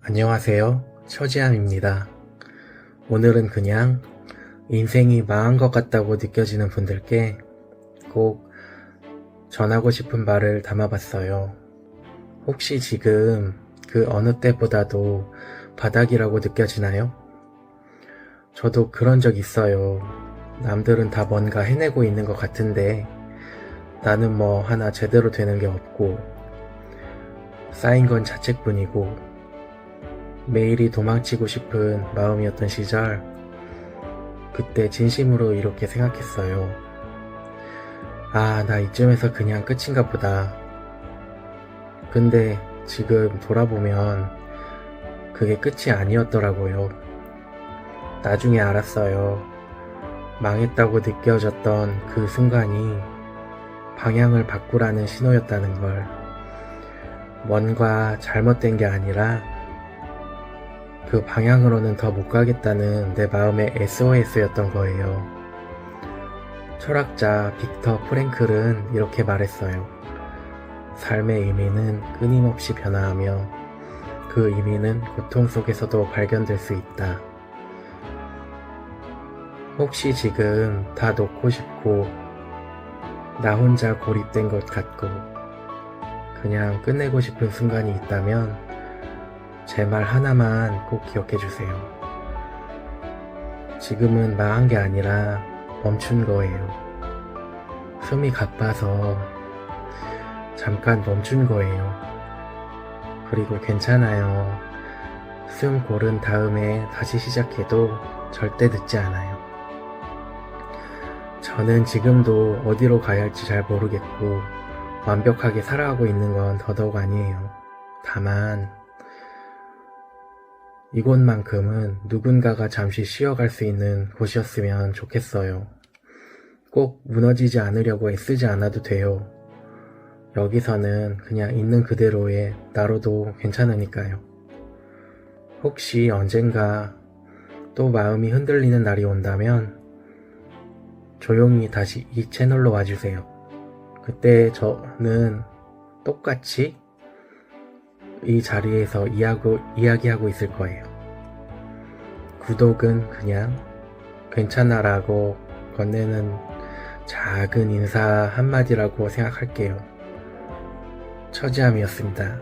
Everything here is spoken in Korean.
안녕하세요. 처지함입니다. 오늘은 그냥 인생이 망한 것 같다고 느껴지는 분들께 꼭 전하고 싶은 말을 담아봤어요. 혹시 지금 그 어느 때보다도 바닥이라고 느껴지나요? 저도 그런 적 있어요. 남들은 다 뭔가 해내고 있는 것 같은데 나는 뭐 하나 제대로 되는 게 없고 쌓인 건 자책뿐이고 매일이 도망치고 싶은 마음이었던 시절, 그때 진심으로 이렇게 생각했어요. 아, 나 이쯤에서 그냥 끝인가 보다. 근데 지금 돌아보면 그게 끝이 아니었더라고요. 나중에 알았어요. 망했다고 느껴졌던 그 순간이 방향을 바꾸라는 신호였다는 걸. 뭔가 잘못된 게 아니라 그 방향으로는 더 못 가겠다는 내 마음의 SOS였던 거예요. 철학자 빅터 프랭클은 이렇게 말했어요. 삶의 의미는 끊임없이 변화하며 그 의미는 고통 속에서도 발견될 수 있다. 혹시 지금 다 놓고 싶고 나 혼자 고립된 것 같고 그냥 끝내고 싶은 순간이 있다면 제 말 하나만 꼭 기억해 주세요. 지금은 망한 게 아니라 멈춘 거예요. 숨이 가빠서 잠깐 멈춘 거예요. 그리고 괜찮아요. 숨 고른 다음에 다시 시작해도 절대 늦지 않아요. 저는 지금도 어디로 가야 할지 잘 모르겠고 완벽하게 살아가고 있는 건 더더욱 아니에요. 다만 이곳만큼은 누군가가 잠시 쉬어갈 수 있는 곳이었으면 좋겠어요. 꼭 무너지지 않으려고 애쓰지 않아도 돼요. 여기서는 그냥 있는 그대로의 나로도 괜찮으니까요. 혹시 언젠가 또 마음이 흔들리는 날이 온다면 조용히 다시 이 채널로 와주세요. 그때 저는 똑같이 이 자리에서 이야고, 이야기하고 있을 거예요. 구독은 그냥 괜찮아라고 건네는 작은 인사 한마디라고 생각할게요. 처지함이었습니다.